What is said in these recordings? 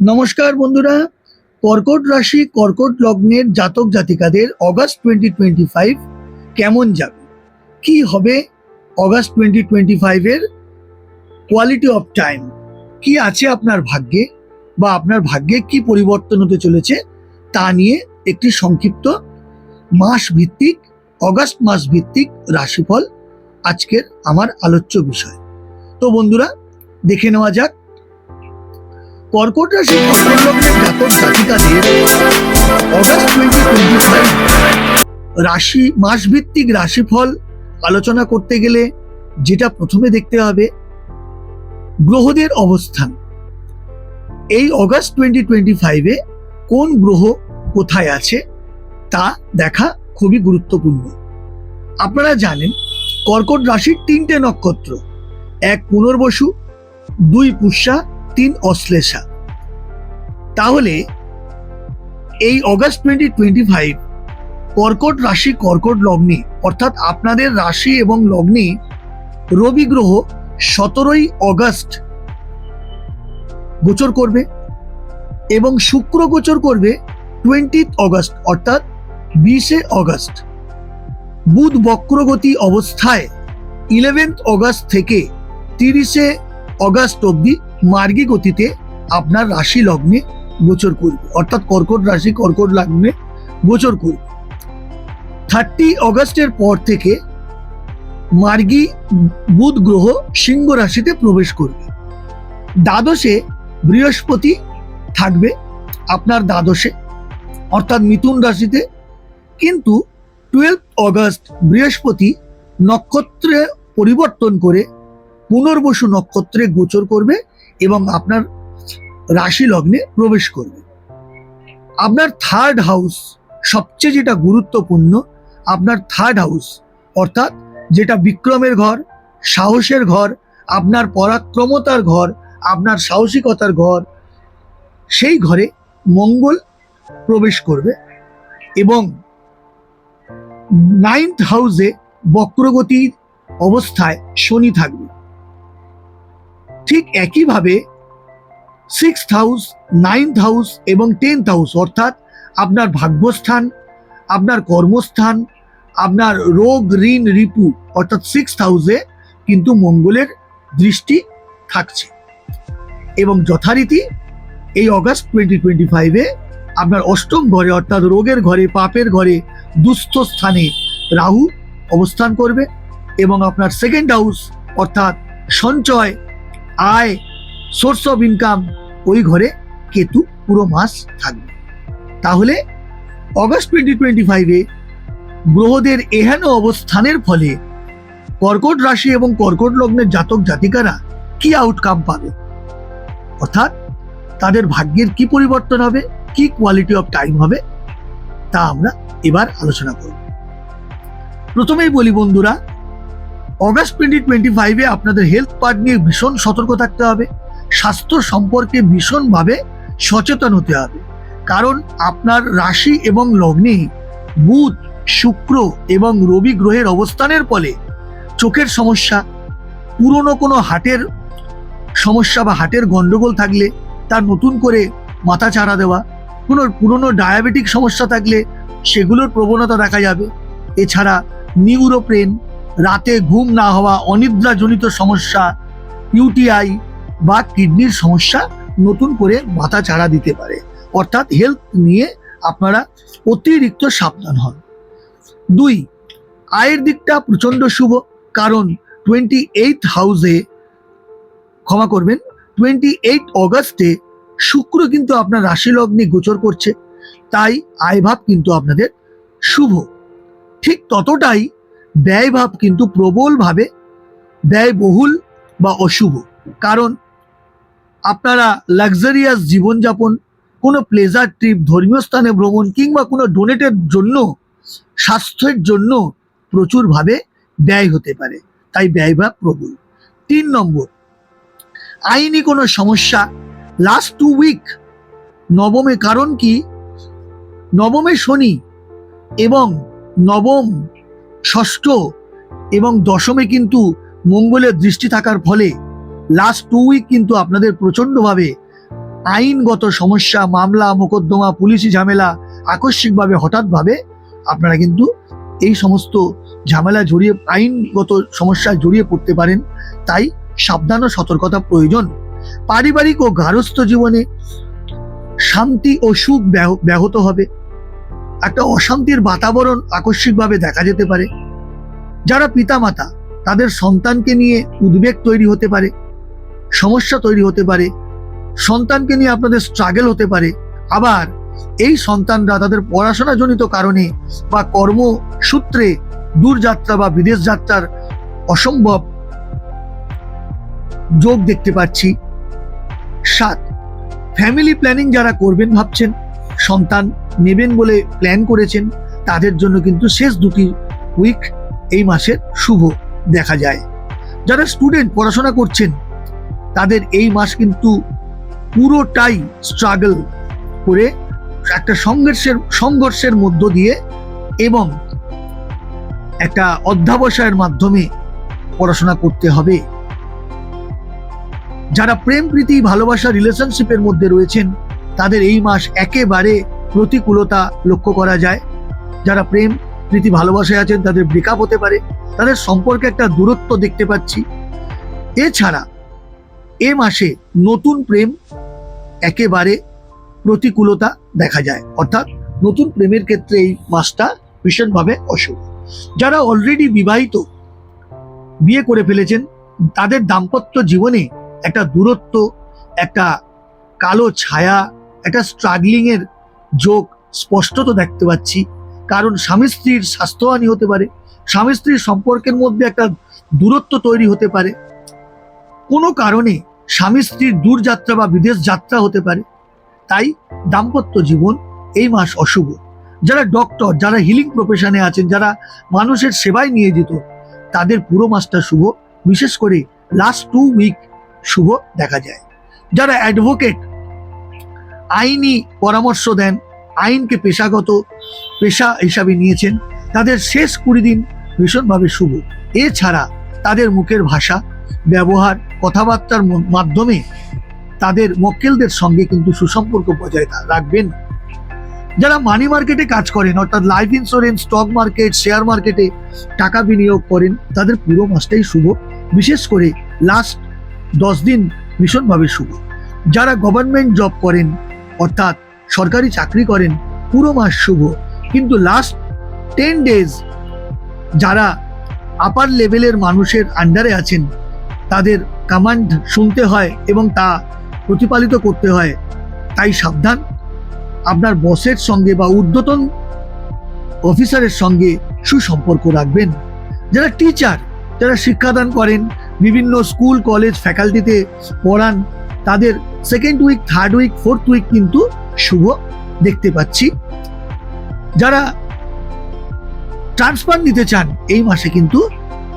নমস্কার বন্ধুরা। কর্কট রাশি কর্কট লগ্নের জাতক জাতিকাদের অগাস্ট টোয়েন্টি টোয়েন্টি ফাইভ কেমন যাবে? কি হবে অগাস্ট টোয়েন্টি টোয়েন্টি ফাইভের কোয়ালিটি অফ টাইম কি আছে আপনার ভাগ্যে বা আপনার ভাগ্যে কি পরিবর্তন হতে চলেছে তা নিয়ে একটি সংক্ষিপ্ত মাস ভিত্তিক অগাস্ট মাস ভিত্তিক রাশিফল আজকের আমার আলোচ্য বিষয়। তো বন্ধুরা, দেখে নেওয়া যাক কর্কট রাশি লগ্নের জাতক জাতিকাদের রাশিফল আলোচনা করতে গেলে যেটা প্রথমে দেখতে হবে, গ্রহদের অবস্থান। এই অগাস্ট টোয়েন্টি টোয়েন্টি ফাইভে কোন গ্রহ কোথায় আছে তা দেখা খুবই গুরুত্বপূর্ণ। আপনারা জানেন, কর্কট রাশির তিনটে নক্ষত্র, এক পুনর্বসু, দুই পুষ্যা তিন অশ্লেষা। তাহলে এই অগাস্ট টোয়েন্টি টোয়েন্টি ফাইভ কর্কট রাশি কর্কট লগ্নি, অর্থাৎ আপনাদের রাশি এবং লগ্নি রবি গ্রহ সতেরোই অগাস্ট গোচর করবে এবং শুক্র গোচর করবে টোয়েন্টি অগাস্ট, অর্থাৎ বিশে অগাস্ট। বুধ বক্রগতি অবস্থায় ইলেভেন্থ অগাস্ট থেকে তিরিশে অগাস্ট অবধি মার্গী গতিতে আপনার রাশি লগ্নে গোচর করবে। অর্থাৎ কর্কট রাশি, কর্কট লগ্নে গোচর করবে। থার্টি অগাস্টের পর থেকে মার্গী বুধ গ্রহ সিংহ রাশিতে প্রবেশ করবে। দ্বাদশে বৃহস্পতি থাকবে আপনার দ্বাদশে, অর্থাৎ মিথুন রাশিতে। কিন্তু টুয়েলভ অগস্ট বৃহস্পতি নক্ষত্রে পরিবর্তন করে পুনর্বসু নক্ষত্রে গোচর করবে। এবং আপনার রাশি লগ্নে প্রবেশ করবে। আপনার থার্ড হাউস সবচেয়ে যেটা গুরুত্বপূর্ণ, আপনার থার্ড হাউস অর্থাৎ যেটা বিক্রমের ঘর, সাহসের ঘর, আপনার পরাক্রমতার ঘর, আপনার সাহসিকতার ঘর, সেই ঘরে মঙ্গল প্রবেশ করবে এবং নাইন্থ হাউসে বক্রগতির অবস্থায় শনি থাকবে। ঠিক একইভাবে সিক্স হাউস নাইন্থ হাউস এবং টেন্থ হাউস অর্থাৎ আপনার ভাগ্যস্থান, আপনার কর্মস্থান, আপনার রোগ, ঋণ, রিপু, অর্থাৎ সিক্স হাউসে কিন্তু মঙ্গলের দৃষ্টি থাকছে। এবং যথারীতি এই অগাস্ট টোয়েন্টি টোয়েন্টি ফাইভে আপনার অষ্টম ঘরে, অর্থাৎ রোগের ঘরে, পাপের ঘরে, দুস্থ স্থানে রাহু অবস্থান করবে এবং আপনার সেকেন্ড হাউস অর্থাৎ সঞ্চয় আয় সোর্স অফ ইনকাম ওই ঘরে কেতু পুরো মাস থাকবে। তাহলে অগস্ট টোয়েন্টি টোয়েন্টি ফাইভে গ্রহদের এহেন অবস্থানের ফলে কর্কট রাশি এবং কর্কট লগ্নের জাতক জাতিকারা কি আউটকাম পাবে? অর্থাৎ তাদের ভাগ্যের কি পরিবর্তন হবে, কি কোয়ালিটি অফ টাইম হবে, তা আমরা এবার আলোচনা করব। প্রথমেই বলি বন্ধুরা অগাস্ট টোয়েন্টি টোয়েন্টি ফাইভে আপনাদের হেলথ পার্ট নিয়ে ভীষণ সতর্ক থাকতে হবে, স্বাস্থ্য সম্পর্কে ভীষণভাবে সচেতন হতে হবে। কারণ আপনার রাশি এবং লগ্নে বুধ, শুক্র এবং রবি গ্রহের অবস্থানের ফলে চোখের সমস্যা, পুরনো কোনো হাটের সমস্যা বা হাটের গন্ডগোল থাকলে, তার নতুন করে মাথা চারা দেওয়া, কোনো পুরনো ডায়াবেটিক সমস্যা থাকলে সেগুলোর প্রবণতা দেখা যাবে। এছাড়া নিউরোপ্রেন রাতে ঘুম না হওয়া অনিদ্রাজনিত সমস্যা, ইউটিআই বা কিডনির সমস্যা নতুন করে মাথা চাড়া দিতে পারে। অর্থাৎ হেলথ নিয়ে আপনারা অতিরিক্ত সাবধান হন। দুই, আয়ের দিকটা প্রচণ্ড শুভ, কারণ টোয়েন্টি এইট হাউসে ক্ষমা করবেন টোয়েন্টি এইট অগস্টে শুক্র কিন্তু আপনার রাশি লগ্নে গোচর করছে, তাই আয়ভাব কিন্তু আপনাদের শুভ। ঠিক ততটাই ব্যয়ভাব কিন্তু প্রবলভাবে ব্যয়বহুল বা অশুভ। কারণ আপনারা লাক্সারিয়াস জীবনযাপন, কোনো প্লেজার ট্রিপ ধর্মীয় স্থানে ভ্রমণ কিংবা কোনো ডোনেটের জন্য, স্বাস্থ্যের জন্য প্রচুরভাবে ব্যয় হতে পারে। তাই ব্যয়ভাব প্রবল। তিন নম্বর, আইনি কোনো সমস্যা। লাস্ট টু উইক নবমে, কারণ কি? নবমে শনি এবং নবম ষষ্ঠ এবং দশমে কিন্তু মঙ্গলের দৃষ্টি থাকার ফলে লাস্ট টু উইক কিন্তু আপনাদের প্রচণ্ডভাবে আইনগত সমস্যা, মামলা, মোকদ্দমা, পুলিশি ঝামেলা আকস্মিকভাবে, হঠাৎভাবে আপনারা কিন্তু এই সমস্ত ঝামেলা জড়িয়ে, আইনগত সমস্যায় জড়িয়ে পড়তে পারেন। তাই সাবধান ও সতর্কতা প্রয়োজন। পারিবারিক ও গার্হস্থ্য জীবনে শান্তি ও সুখ ব্যাহ- ব্যাহত হবে। একটা অশান্তির বাতাবরণ আকস্মিকভাবে দেখা যেতে পারে। যারা পিতামাতা, তাদের সন্তানকে নিয়ে উদ্বেগ তৈরি হতে পারে, সমস্যা তৈরি হতে পারে, সন্তানকে নিয়ে আপনাদের স্ট্রাগল হতে পারে। আবার এই সন্তানরা তাদের পড়াশোনাজনিত কারণে বা কর্মসূত্রে দূরযাত্রা বা বিদেশ যাত্রার অসম্ভব যোগ দেখতে পাচ্ছি। সাত ফ্যামিলি প্ল্যানিং যারা করবেন ভাবছেন, সন্তান নেবেন বলে প্ল্যান করেছেন, তাদের জন্য কিন্তু শেষ দুটি উইক এই মাসের শুভ দেখা যায়। যারা স্টুডেন্ট পড়াশোনা করছেন, তাদের এই মাস কিন্তু পুরোটাই স্ট্রাগল করে একটা সংঘর্ষের সংঘর্ষের মধ্য দিয়ে এবং একটা অধ্যাবসায়ের মাধ্যমে পড়াশোনা করতে হবে। যারা প্রেম, প্রীতি, ভালোবাসা রিলেশনশিপের মধ্যে রয়েছেন, তাদের এই মাস একেবারে প্রতিকূলতা লক্ষ্য করা যায়। যারা প্রেম, প্রীতি, ভালোবাসায় আছেন, তাদের ব্রেকআপ হতে পারে। তাদের সম্পর্কে একটা দূরত্ব দেখতে পাচ্ছি। এছাড়া এ মাসে নতুন প্রেম একেবারে প্রতিকূলতা দেখা যায়। অর্থাৎ নতুন প্রেমের ক্ষেত্রে এই মাসটা ভীষণভাবে অশুভ। যারা অলরেডি বিবাহিত, বিয়ে করে ফেলেছেন, তাদের দাম্পত্য জীবনে একটা দূরত্ব, একটা কালো ছায়া, একটা স্ট্রাগলিং এর যোগ স্পষ্টত দেখতে পাচ্ছি। কারণ স্বামী স্ত্রীর স্বাস্থ্যহানি হতে পারে, স্বামী স্ত্রীর সম্পর্কের মধ্যে একটা দূরত্ব তৈরি হতে পারে। কোনো কারণে স্বামী স্ত্রীর দূরযাত্রা বা বিদেশ যাত্রা হতে পারে। তাই দাম্পত্য জীবন এই মাস অশুভ। যারা ডক্টর যারা হিলিং প্রফেশনে আছেন, যারা মানুষের সেবায় নিয়োজিত, তাদের পুরো মাসটা শুভ। বিশেষ করে লাস্ট টু উইক শুভ দেখা যায়। যারা অ্যাডভোকেট আইনি পরামর্শ দেন। আইনকে পেশাগত পেশা হিসাবে নিয়েছেন। তাদের শেষ কুড়ি দিন ভীষণভাবে শুভ। এছাড়া তাদের মুখের ভাষা, ব্যবহার, কথাবার্তার মাধ্যমে তাদের মক্কেলদের সঙ্গে কিন্তু সুসম্পর্ক বজায় রাখবেন। যারা মানি মার্কেটে কাজ করেন, অর্থাৎ life insurance stock market share মার্কেটে টাকা বিনিয়োগ করেন, তাদের পুরো মাসটাই শুভ। বিশেষ করে লাস্ট দশ দিন ভীষণভাবে শুভ। যারা গভর্নমেন্ট জব করেন অর্থাৎ সরকারি চাকরি করেন, পুরো মাস শুভ। কিন্তু লাস্ট টেন ডেজ যারা আপার লেভেলের মানুষের আন্ডারে আছেন, তাদের কমান্ড শুনতে হয় এবং তা প্রতিপালিত করতে হয়। তাই সাবধান। আপনার বসের সঙ্গে বা ঊর্ধ্বতন অফিসারের সঙ্গে সুসম্পর্ক রাখবেন। যারা টিচার যারা শিক্ষাদান করেন, বিভিন্ন স্কুল কলেজ ফ্যাকাল্টিতে পড়ান, তাদের second week third week fourth week কিন্তু শুভ দেখতে পাচ্ছি। যারা ট্রান্সফার নিতে চান, এই মাসে কিন্তু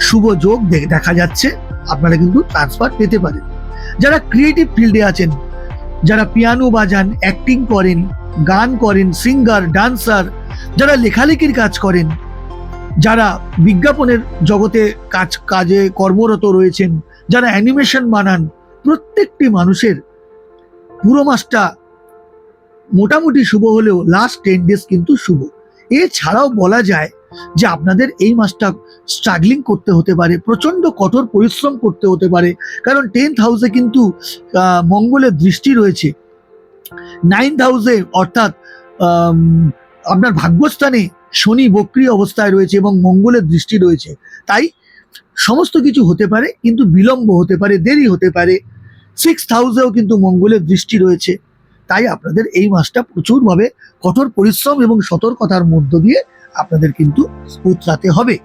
শুভ যোগ দেখা যাচ্ছে। আপনারা কিন্তু ট্রান্সফার পেতে পারেন। যারা ক্রিয়েটিভ ফিল্ডে আছেন, যারা পিয়ানো বাজান অ্যাক্টিং করেন, গান করেন সিঙ্গার ডান্সার যারা লেখালেখির কাজ করেন, যারা বিজ্ঞাপনের জগতে কাজ, কাজে কর্মরত রয়েছেন, যারা অ্যানিমেশন বানান, প্রত্যেকটি মানুষের পুরো মাসটা মোটামুটি শুভ হলেও লাস্ট টেন ডেজ কিন্তু শুভ। এছাড়াও বলা যায় যে আপনাদের এই মাসটা স্ট্রাগলিং করতে হতে পারে প্রচণ্ড কঠোর পরিশ্রম করতে হতে পারে, কারণ টেন্থ হাউসে কিন্তু মঙ্গলের দৃষ্টি রয়েছে। নাইন্থ হাউসে অর্থাৎ আপনার ভাগ্যস্থানে শনি বক্রি অবস্থায় রয়েছে এবং মঙ্গলের দৃষ্টি রয়েছে। তাই সমস্ত কিছু হতে পারে, কিন্তু বিলম্ব হতে পারে, দেরি হতে পারে। সিক্স হাউসেও কিন্তু মঙ্গলের দৃষ্টি রয়েছে। তাই আপনাদের এই মাসটা প্রচুরভাবে কঠোর পরিশ্রম এবং সতর্কতার মধ্য দিয়ে আপনাদের কিন্তু উতরাতে হবে।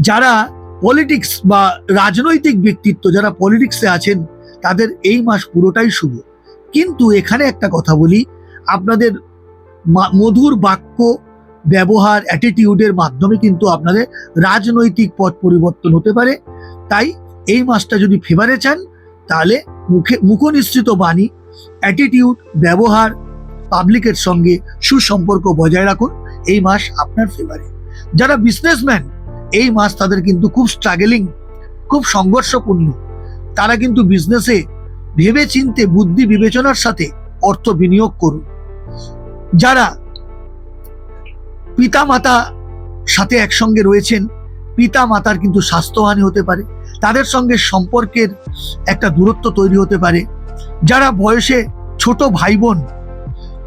যারা পলিটিক্স বা রাজনৈতিক ব্যক্তিত্ব, যারা পলিটিক্সে আছেন, তাদের এই মাস পুরোটাই শুভ। কিন্তু এখানে একটা কথা বলি, আপনাদের মধুর বাক্য, ব্যবহার অ্যাটিটিউডের মাধ্যমে কিন্তু আপনাদের রাজনৈতিক পথ পরিবর্তন হতে পারে। তাই এই মাসটা যদি ফেভারে চান তাহলে মুখে মুখনিসৃত বাণী অ্যাটিটিউড ব্যবহার পাবলিকের সঙ্গে সুসম্পর্ক বজায় রাখুন। এই মাস আপনার ফেভারে যারা বিজনেসম্যান এই মাস তাদের কিন্তু খুব স্ট্রাগলিং খুব সংঘর্ষপূর্ণ। তারা কিন্তু বিজনেসে ভেবে চিনতে বুদ্ধি বিবেচনার সাথে অর্থ বিনিয়োগ করুন। যারা পিতা মাতা সাথে একসঙ্গে রয়েছেন পিতা মাতার কিন্তু স্বাস্থ্যহানি হতে পারে। তাদের সঙ্গে সম্পর্কের একটা দূরত্ব তৈরি হতে পারে। যারা বয়সে ছোট ভাই বোন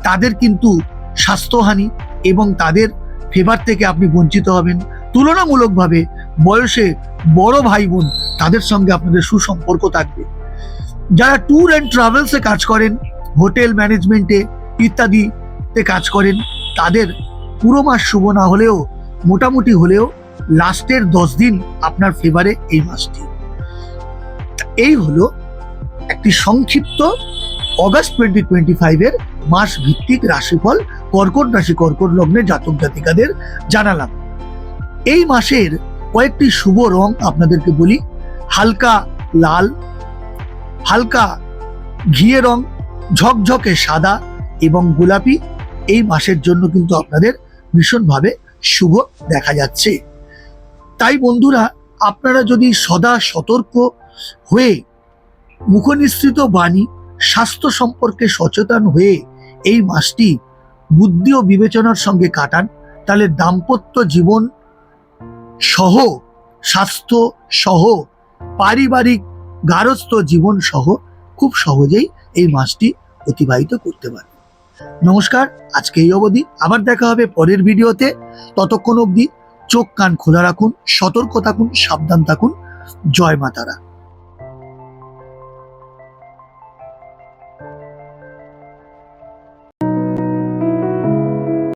তাদের কিন্তু স্বাস্থ্যহানি এবং তাদের ফেভার থেকে আপনি বঞ্চিত হবেন। তুলনামূলকভাবে বয়সে বড় ভাই বোন তাদের সঙ্গে আপনাদের সুসম্পর্ক থাকবে। যারা ট্যুর অ্যান্ড ট্রাভেলসে কাজ করেন হোটেল ম্যানেজমেন্টে ইত্যাদিতে কাজ করেন, তাদের পুরো মাস শুভ না হলেও, মোটামুটি হলেও লাস্টের দশ দিন আপনার ফেভারে এই মাসটি। এই হলো একটি সংক্ষিপ্ত অগাস্ট টোয়েন্টি টোয়েন্টি ফাইভের মাস ভিত্তিক রাশিফল কর্কট রাশি, কর্কট লগ্নে জাতক জাতিকাদের জানালাম। এই মাসের কয়েকটি শুভ রং আপনাদেরকে বলি, হালকা লাল, হালকা ঘিয়ে রং, ঝকঝকে সাদা এবং গোলাপি। এই মাসের জন্য কিন্তু আপনাদের ভীষণভাবে শুভ দেখা যাচ্ছে। তাই বন্ধুরা, আপনারা যদি সদা সতর্ক হয়ে মুখনিসৃত বাণী, স্বাস্থ্য সম্পর্কে সচেতন হয়ে এই মাসটি বুদ্ধি ও বিবেচনার সঙ্গে কাটান, তাহলে দাম্পত্য জীবন সহ, স্বাস্থ্য সহ, পারিবারিক গারস্থ জীবন সহ খুব সহজেই এই মাসটি অতিবাহিত করতে পারে নমস্কার, আজকে এই অবধি। আবার দেখা হবে পরের ভিডিওতে। ততক্ষণ অবধি চোখ কান খোলা রাখুন সতর্ক থাকুন সাবধান থাকুন। জয় মাতারা